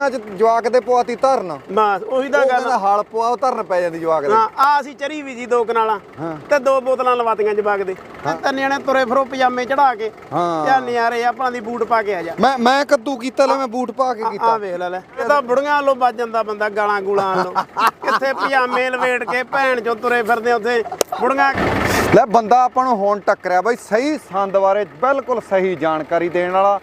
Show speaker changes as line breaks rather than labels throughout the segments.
ਅੱਜ ਜਵਾਕ ਦੇ ਪਵਾਤੀ ਧਰਨ।
ਬਸ ਉਹੀ ਤਾਂ ਗੱਲ
ਕਹਿੰਦਾ ਹਲ ਪਵਾ ਉਹ ਧਰਨ ਪੈ ਜਾਂਦੀ ਜਵਾਕ ਦੇ।
ਹਾਂ ਆ ਅਸੀਂ ਚਰੀ ਵੀ ਜੀ ਦੋ ਕਨਾਲਾਂ। ਤੇ ਦੋ ਬੋਤਲਾਂ ਲਵਾਤੀਆਂ ਜਵਾਕ ਦੇ। ਤੇ ਤਿੰਨ ਜਣੇ ਤੁਰੇ ਫਿਰੋ ਪਜਾਮੇ ਚੜਾ ਕੇ।
ਹਾਂ।
ਯਾ ਨਿਆਰੇ ਆਪਣਾ ਦੀ ਬੂਟ ਪਾ ਕੇ ਆ ਜਾ।
ਮੈਂ ਮੈਂ ਕੱਦੂ ਕੀਤਾ ਲੈ ਮੈਂ ਬੂਟ ਪਾ ਕੇ
ਆ
ਕੀਤਾ।
ਵੇਖ ਲੈ ਲੈ ਇਹ ਤਾਂ ਬੁੜੀਆਂ ਲੋ ਵੱਜ ਜਾਂਦਾ ਬੰਦਾ ਗਾਲਾਂ ਗੂਲਾਂ ਲੋ ਕਿੱਥੇ ਪਜਾਮੇ ਲਵੇਟ ਕੇ ਭੈਣ ਚੋਂ ਤੁਰੇ ਫਿਰਦੇ ਉੱਥੇ ਬੁੜੀਆਂ।
ਲੈ ਬੰਦਾ ਆਪਾਂ ਨੂੰ ਹੁਣ ਟੱਕਰਿਆ ਬਾਈ ਸਹੀ ਸੰਦ ਬਾਰੇ ਬਿਲਕੁਲ ਸਹੀ ਜਾਣਕਾਰੀ ਦੇਣ ਵਾਲਾ।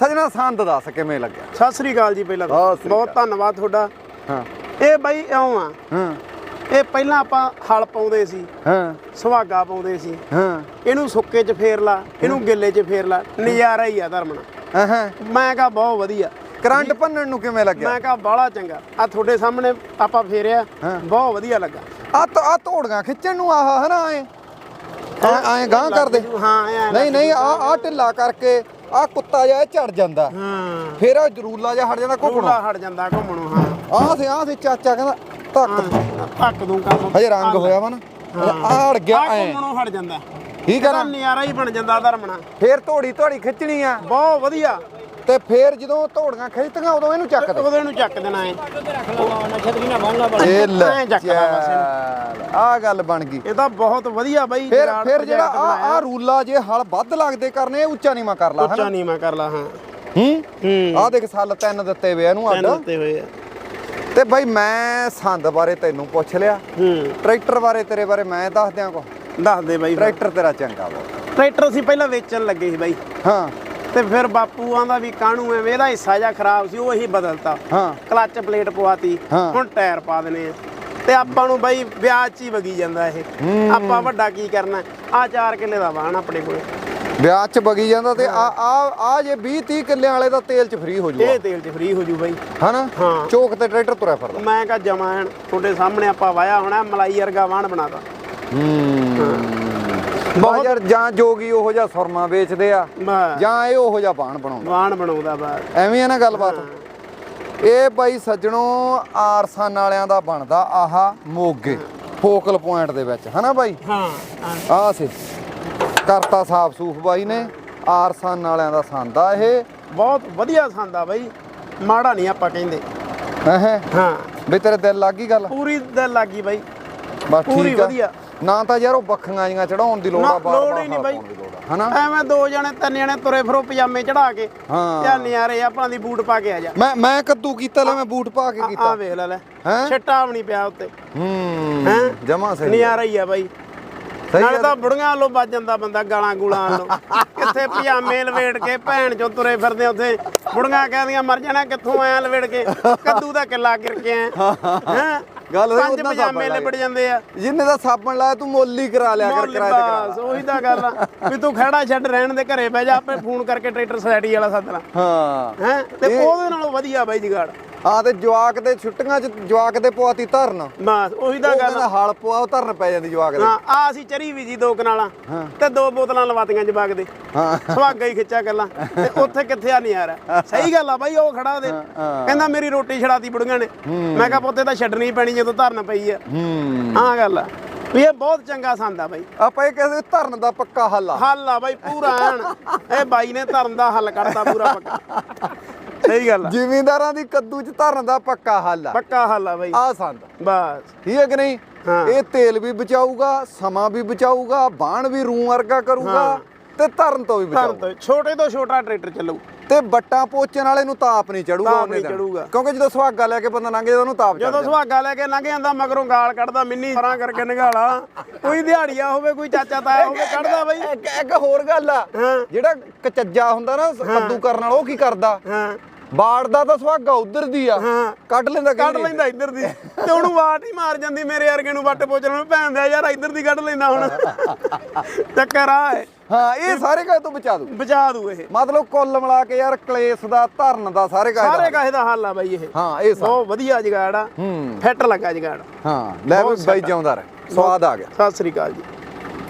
ਸਜਣਾ ਸੰਦ ਦੱਸ ਕਿਵੇਂ ਲੱਗਿਆ?
ਸਤਿ ਸ੍ਰੀ ਅਕਾਲ ਜੀ ਪਹਿਲਾਂ ਤਾਂ।
ਸਤਿ ਸ੍ਰੀ
ਬਹੁਤ ਧੰਨਵਾਦ ਤੁਹਾਡਾ।
ਹਾਂ।
ਇਹ ਬਾਈ ਇਉਂ ਆ।
ਹਾਂ।
ਇਹ ਪਹਿਲਾਂ ਆਪਾਂ ਹਲ ਪਾਉਂਦੇ ਸੀ।
ਹਾਂ।
ਸੁਹਾਗਾ ਪਾਉਂਦੇ ਸੀ।
ਹਾਂ।
ਇਹਨੂੰ ਸੁੱਕੇ 'ਚ ਫੇਰ ਲਾ ਇਹਨੂੰ ਗਿੱਲੇ 'ਚ ਫੇਰ ਲਾ। ਨਜ਼ਾਰਾ ਹੀ ਆ ਧਰਮਣਾ
ਹਾਂ
ਮੈਂ ਕਹਾ ਬਹੁਤ ਵਧੀਆ।
ਕਰੰਟ ਭੰਨਣ ਨੂੰ ਕਿਵੇਂ ਲੱਗਿਆ?
ਮੈਂ ਕਹਾ ਬਾਹਲਾ ਚੰਗਾ। ਆ ਤੁਹਾਡੇ ਸਾਹਮਣੇ ਆਪਾਂ ਫੇਰਿਆ।
ਹਾਂ।
ਬਹੁਤ ਵਧੀਆ ਲੱਗਾ।
ਆ ਤਾਂ ਆ ਤੋੜੀਆਂ ਖਿੱਚਣ ਨੂੰ ਆਹ ਹਨਾ ਐ? ਐ ਗਾਂ ਕਰਦੇ।
ਹਾਂ ਐਂ
ਨਹੀਂ ਨਹੀਂ ਆ ਆ ਢਿੱਲਾ ਕਰਕੇ ਆ ਕੁੱਤਾ ਜਿਹਾ ਚੜ ਜਾਂਦਾ।
ਹਾਂ।
ਫੇਰ ਆ ਜਰੂਲਾ ਜਿਹਾ ਹਟ ਜਾਂਦਾ ਘੁੰਮਣਾ।
ਕੋਲਾ ਹਟ ਜਾਂਦਾ ਘੁੰਮਣੋਂ ਹਾਂ।
ਆਹ ਤੇ ਆਹ ਤੇ ਚਾਚਾ ਕਹਿੰਦਾ ਧੱਕ
ਧੱਕ ਦੂੰ ਕੰਮ।
ਹਜੇ ਰੰਗ ਹੋਇਆ ਵਾ ਨਾ। ਆ ਅੜ ਗਿਆ
ਆ
ਐ।
ਘੁੰਮਣੋਂ ਹਟ ਜਾਂਦਾ।
ਠੀਕ ਆ
ਇਹਦਾ
ਨਾ
ਨਜ਼ਾਰਾ ਹੀ ਬਣ ਜਾਂਦਾ ਧਰਮਣਾ।
ਫੇਰ ਧੋੜੀ ਧੋੜੀ ਖਿੱਚਣੀ ਆ।
ਬਹੁਤ ਵਧੀਆ।
ਤੇ ਫੇਰ ਜਦੋਂ ਧੋੜੀਆਂ ਖਿੱਚਤੀਆਂ ਉਦੋਂ ਇਹਨੂੰ ਚੱਕ ਦੇ।
ਉਹਦੇ ਨੂੰ ਚੱਕ ਦੇਣਾ ਹੈ
ਇਹ ਲੈ
ਐਂ ਚੱਕਦਾ ਬਸ
ਆ ਗੱਲ ਬਣ ਗਈ।
ਇਹ ਤਾਂ ਬਹੁਤ ਵਧੀਆ ਬਾਈ
ਫਿਰ ਫਿਰ ਜਿਹੜਾ ਆ। ਆ ਰੂਲਾ ਜੇ ਹਲ ਵੱਧ ਲੱਗਦੇ ਕਰਨੇ ਉੱਚਾ ਨੀਵਾਂ ਕਰ ਲਾ
ਉੱਚਾ
ਹਨਾ?
ਨਹੀਂ ਮੈਂ ਕਰ ਲਾ ਹਾਂ।
ਹੂੰ?
ਹੂੰ।
ਆ ਦੇਖ ਸੱਲ ਤਿੰਨ ਦਿੱਤੇ ਵੇ ਇਹਨੂੰ
ਤਿੰਨ
ਅੱਡ।
ਉੱਤੇ ਹੋਏ ਆ।
ਤੇ ਬਾਈ ਮੈਂ ਸੰਦ ਬਾਰੇ ਤੈਨੂੰ ਪੁੱਛ ਲਿਆ।
ਹੂੰ।
ਟਰੈਕਟਰ ਬਾਰੇ ਤੇਰੇ ਬਾਰੇ ਮੈਂ ਦੱਸ ਦਿਆਂ ਕੋ।
ਦੱਸ ਦੇ ਬਾਈ।
ਟਰੈਕਟਰ ਤੇਰਾ ਚੰਗਾ ਵਾ।
ਟਰੈਕਟਰ ਅਸੀਂ ਪਹਿਲਾਂ ਵੇਚਣ ਲੱਗੇ ਸੀ ਬਾਈ।
ਹਾਂ।
ਤੇ ਫਿਰ ਬਾਪੂ ਆਂਦਾ ਵੀ ਕਾਹਨੂੰ ਐਵੇਂ ਇਹਦਾ ਹਿੱਸਾ ਜਿਹਾ ਖਰਾਬ ਸੀ ਉਹ ਅਸੀਂ ਬਦਲਤਾ।
ਹਾਂ।
ਕਲੱਚ ਪਲੇਟ ਪਵਾਤੀ।
ਹਾਂ।
ਹੁਣ ਟਾਇਰ ਪਾ ਦਨੇ ਆ। ਤੇ ਆਪਾਂ ਨੂੰ ਬਾਈ ਵਿਆਹ 'ਚ ਹੀ ਵਗੀ ਜਾਂਦਾ ਇਹ।
ਹੂੰ।
ਆਪਾਂ ਵੱਡਾ ਕੀ ਕਰਨਾ? ਆ 4 ਕਿੱਲੇ ਦਾ ਵਾਹਣ ਆਪਣੇ ਕੋਲ।
ਵਿਆਹ ਚ ਬਗੀ ਜਾਂਦਾ ਤੇ ਆ ਆ ਆ ਜੇ 20 30 ਕਿੱਲਿਆਂ ਵਾਲੇ ਦਾ ਤੇਲ ਚ ਫ੍ਰੀ ਹੋ ਜੂਗਾ।
ਇਹ ਤੇਲ 'ਚ ਫ੍ਰੀ ਹੋ ਜੂ ਬਾਈ।
ਹਨਾ?
ਹਾਂ।
ਚੋਕ ਤੇ ਟਰੈਕਟਰ ਤੁਰਿਆ ਫਿਰਦਾ।
ਮੈਂ ਕਹਾ ਜਮਾਣ ਤੁਹਾਡੇ ਸਾਹਮਣੇ ਆਪਾਂ ਵਾਇਆ ਹੋਣਾ ਮਲਾਈ ਵਰਗਾ ਵਾਹਣ ਬਣਾਤਾ।
ਬਹੁਤ ਯਾਰ ਜਾਂ ਜੋਗੀ ਉਹੋ ਜਿਹਾ ਸੁਰਮਾ ਵੇਚਦੇ ਆ ਜਾਂ ਇਹ ਉਹੋ ਜਿਹਾ ਬਾਣ ਬਣਾਉਂਦਾ।
ਵਾਹਣ ਬਣਾਉਂਦਾ ਬਸ।
ਐਵੇਂ ਆ ਨਾ ਗੱਲਬਾਤ? ਇਹ ਬਾਈ ਸੱਜਣੋ ਆਰਸਾਨ ਵਾਲਿਆਂ ਦਾ ਬਣਦਾ ਆਹਾ ਮੋਗੇ ਫੋਕਲ ਪੁਆਇੰਟ ਦੇ ਵਿੱਚ ਹਨਾ ਬਾਈ?
ਹਾਂ
ਆਹ ਸੀ। ਕਰਤਾ ਸਾਫ਼ ਸੂਫ ਬਾਈ ਨੇ ਆਰਸਾਨ ਵਾਲਿਆਂ ਦਾ ਸੰਦਾ ਇਹ।
ਬਹੁਤ ਵਧੀਆ ਸੰਦਾ ਬਾਈ ਮਾੜਾ ਨਹੀਂ ਆਪਾਂ ਕਹਿੰਦੇ।
ਹੈ
ਹਾਂ?
ਵੀ ਤੇਰੇ ਦਿਲ ਲੱਗ ਗਈ ਗੱਲ?
ਪੂਰੀ ਦਿਲ ਲੱਗੀ ਬਾਈ।
ਬਸ
ਪੂਰੀ
ਠੀਕ ਆ।
ਵਧੀਆ।
ਨਾ ਤਾਂ ਯਾਰ ਉਹ ਬੱਖੀਆਂ ਜੀਆਂ ਚੜਾਉਣ ਦੀ ਲੋੜ ਆ ਬਾਰ
ਲੋੜ ਹੀ ਨਹੀਂ ਬਾਈ।
ਹਨਾ?
ਐਵੇਂ ਦੋ ਜਣੇ ਤਿੰਨ ਜਣੇ ਤੁਰੇ ਫਿਰੋ ਪਜਾਮੇ ਚੜਾ ਕੇ।
ਹਾਂ।
ਯਾ ਨਿਆਰੇ ਆਪਣਾ ਦੀ ਬੂਟ ਪਾ ਕੇ ਆ ਜਾ।
ਮੈਂ ਮੈਂ ਕੱਦੂ ਕੀਤਾ ਲੈ ਮੈਂ ਬੂਟ ਪਾ ਕੇ
ਆ
ਕੀਤਾ।
ਵੇਖ ਲੈ ਲੈ।
ਹੈਂ?
ਛੱਟਾ ਵੀ ਨਹੀਂ ਪਿਆ ਉੱਤੇ।
ਹੂੰ
ਹੈਂ?
ਜਮਾ ਸਹੀ
ਨਜ਼ਾਰਾ ਹੀ ਆ ਬਾਈ। ਨਾਲੇ। ਤਾਂ ਬੁੜੀਆਂ ਲੋ ਵੱਜ ਜਾਂਦਾ ਬੰਦਾ ਗਾਲਾਂ ਗੂਲਾਂ ਲੋ ਕਿੱਥੇ ਪਜਾਮੇ ਲਵੇਟ ਕੇ ਭੈਣ ਚੋਂ ਤੁਰੇ ਫਿਰਦੇ ਉੱਥੇ? ਬੁੜੀਆਂ ਕਹਿੰਦੀਆਂ ਮਰ ਜਾਣਾ ਕਿੱਥੋਂ ਆਇਆ ਲਵੇਟ ਕੇ? ਕੱਦੂ ਦਾ ਕਿੱਲਾ ਗਿਰ ਕੇ ਆਇਆ। ਹੈ
ਗੱਲ ਹੋਈ
ਪੰਜ
ਉਹਨਾਂ
ਪਜਾਮੇ ਲਿਬੜ ਜਾਂਦੇ ਆ।
ਜਿੰਨੇ ਦਾ ਸਾਬਣ ਲਾਇਆ ਤੂੰ ਮੁੱਲ ਕਰਾ ਲਿਆ ਕਰ ਕਿਰਾਏ ਤੇ ਕਰਾ
ਬਸ ਉਹੀ ਤਾਂ ਗੱਲ ਆ। ਵੀ ਤੂੰ ਖੜਾ ਛੱਡ ਰਹਿਣ ਦੇ ਘਰੇ ਬਹਿ ਜਾ ਆਪੇ ਫੋਨ ਕਰਕੇ ਟਰੈਕਟਰ ਸੋਸਾਇਟੀ ਵਾਲਾ ਸੱਦ ਲਾ।
ਹਾਂ।
ਹੈ? ਤੇ ਉਹਦੇ ਨਾਲੋਂ ਵਧੀਆ ਬਾਈ ਜਗਾੜ।
ਹਾਂ ਤੇ ਜਵਾਕ ਦੇ ਛੁੱਟੀਆਂ ਚ ਜਵਾਕ ਦੇ ਪਵਾਤੀ ਧਰਨ।
ਬਸ ਉਹੀ ਤਾਂ ਗੱਲ
ਕਹਿੰਦਾ। ਹਲ ਪਵਾ ਉਹ ਧਰਨ ਪੈ ਜਾਂਦੀ ਜਵਾਕ ਦੇ।
ਹਾਂ ਆ ਅਸੀਂ ਚਰੀ ਵੀ ਜੀ ਦੋ ਕਨਾਲਾਂ। ਤੇ ਦੋ ਬੋਤਲਾਂ ਲਵਾਤੀਆਂ ਜਵਾਕ ਦੇ।
ਹਾਂ।
ਸੁਹਾਗਾ ਹੀ ਖਿੱਚਿਆ ਗੱਲਾਂ। ਤੇ ਉੱਥੇ ਕਿੱਥੇ ਆ ਨਹੀਂ ਯਾਰ ਸਹੀ ਗੱਲ ਆ ਬਾਈ ਉਹ ਖੜਾ
ਹਾਂ।
ਕਹਿੰਦਾ ਮੇਰੀ ਰੋਟੀ ਛੜਾਤੀ ਬੁੜੀਆਂ ਨੇ। ਮੈਂ ਕਿਹਾ ਪੁੱਤੇ ਤਾਂ ਛੱਡਣੀ ਪੈਣੀ ਜਦੋਂ ਧਰਨ ਪਈ ਆ।
ਹੂੰ।
ਹਾਂ ਗੱਲ ਆ। ਵੀ ਇਹ ਬਹੁਤ ਚੰਗਾ ਸੰਦ ਆ ਬਾਈ।
ਆਪਾਂ ਇਹ ਕਹਿੰਦੇ ਧਰਨ ਦਾ ਪੱਕਾ ਹੱਲ ਆ।
ਹੱਲ ਆ ਬਾਈ ਪੂਰਾ ਐਨ। ਇਹ ਬਾਈ ਨੇ ਧਰਨ ਦਾ ਹੱਲ ਕਰਤਾ ਪੂਰਾ ਪੱਕਾ। ਸਹੀ ਗੱਲ ਆ।
ਜ਼ਿਮੀਂਦਾਰਾਂ ਦੀ ਕੱਦੂ ਚ ਧਰਨ ਦਾ ਪੱਕਾ ਹੱਲ ਆ।
ਪੱਕਾ ਹੱਲ ਆ ਬਾਈ।
ਆ ਸੰਦ।
ਬਸ।
ਠੀਕ ਹੈ ਕਿ ਨਹੀਂ। ਇਹ ਤੇਲ ਵੀ ਬਚਾਊਗਾ ਸਮਾਂ ਵੀ ਬਚਾਊਗਾ ਬਾਣ ਵੀ ਰੂ ਵਰਗਾ ਕਰੂਗਾ। ਤੇ ਧਰਨ ਤੋਂ ਵੀ
ਧਰਨ
ਬਚਾਊਗਾ।
ਤੋਂ ਛੋਟੇ ਤੋਂ ਛੋਟਾ ਟਰੈਕਟਰ ਚੱਲੂ।
ਤੇ ਬੱਟਾਂ ਪੋਚਣ ਵਾਲੇ ਨੂੰ ਤਾਪ ਨਹੀਂ ਚੜੂਗਾ ਉਹਨੇ।
ਚੜੂਗਾ।
ਕਿਉਂਕਿ ਜਦੋਂ ਸੁਹਾਗਾ ਲੈ ਕੇ ਬੰਦਾ ਲੰਘ ਜਾਂਦਾ ਉਹਨੂੰ ਤਾਪ ਚੜ
ਜਦੋਂ ਸੁਹਾਗਾ ਲੈ ਕੇ ਲੰਘ ਜਾਂਦਾ ਮਗਰੋਂ ਗਾਲ ਕੱਢਦਾ ਮਿੰਨੀ ਫਰਾਂ ਕਰਕੇ ਨਿਗਾਲਾ ਕੋਈ ਦਿਹਾੜੀਆ ਹੋਵੇ ਕੋਈ ਚਾਚਾ ਤਾਇਆ ਹੋਵੇ ਕੱਢਦਾ ਬਾਈ।
ਇੱਕ ਇੱਕ ਹੋਰ ਗੱਲ ਆ। ਜਿਹੜਾ ਕਚੱਜਾ ਹੁੰਦਾ ਨਾ ਕੱਦੂ ਕਰਨ ਵਾਲਾ ਉਹ ਕੀ ਕਰਦਾ?
ਹਾਂ
ਬਾੜਦਾ ਤਾਂ ਸੁਹਾਗਾ ਉਧਰ ਦੀ ਆ।
ਹਾਂ
ਕੱਢ ਲੈਂਦਾ
ਕੱਢ ਲੈਂਦਾ ਇੱਧਰ ਦੀ। ਤੇ ਉਹਨੂੰ ਵਾਟ ਹੀ ਮਾਰ ਜਾਂਦੀ ਮੇਰੇ ਵਰਗੇ ਨੂੰ ਵੱਟ ਪੋਚਣ ਨੂੰ। ਭੈਣ ਦਿਆ ਯਾਰ ਇੱਧਰ ਦੀ ਕੱਢ ਲੈਂਦਾ ਹੁਣ। ਚੱਕਰ ਆ ਹੈ
ਇਹ ਸਾਰੇ ਕਾਹੇ ਤੋਂ ਬਚਾ ਦੂ?
ਬਚਾ ਦੂ ਇਹ।
ਮਤਲਬ ਕੁੱਲ ਮਿਲਾ ਕੇ ਯਾਰ ਕਲੇਸ਼ ਦਾ ਧਰਨ ਦਾ ਸਾਰੇ ਕਾਹੇ
ਸਾਰੇ
ਦਾ
ਕਾਹੇ ਦਾ ਹੱਲ ਆ ਬਾਈ ਇਹ।
ਹਾਂ ਇਹ
ਬਹੁਤ ਵਧੀਆ ਜਗਾੜ ਆ।
ਹੂੰ।
ਫਿੱਟ ਲੱਗਾ ਜਗਾੜ।
ਹਾਂ ਲੈ ਬਾਈ ਜਿਉਂਦਾ ਰਹਿ। ਸਵਾਦ ਆ ਗਿਆ।
ਸਤਿ ਸ੍ਰੀ ਅਕਾਲ ਜੀ।